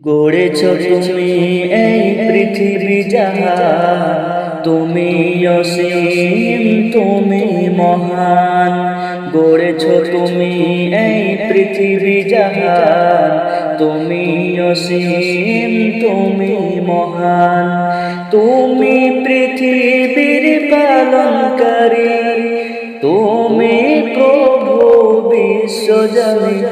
গড়েছ তুমি এই পৃথিবী যাহা, তুমি অসীম, তুমি মহান। গড়েছ তুমি এই পৃথিবী যাহা, তুমি অসীম, তুমি মহান। তুমি পৃথিবীর পালনকারী, তুমি প্রভু বিশ্বজনী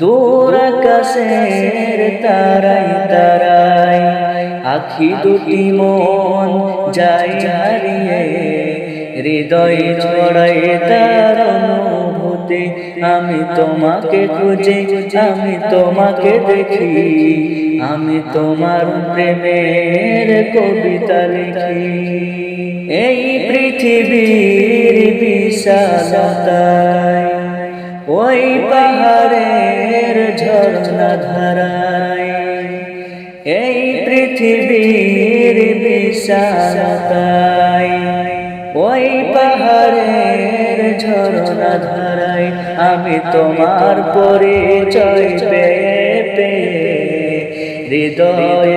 দূর আকাশের তারাই তারাই আখি দুটি মন যাই হারিয়ে, হৃদয় ছড়াই তার অনুভূতি। আমি তোমাকে খুঁজি, আমি তোমাকে দেখি, আমি তোমার প্রেমের কবিতা লিখি। এই পৃথিবীর বিশালতায়, ওই ঝর্ণা ধারায় এই পৃথিবীর বিশালতায় ওই পাহাড়ের ঝরনা ধরায় আমি তোমার পরিচয় পেয়ে পেয়ে হৃদয়ে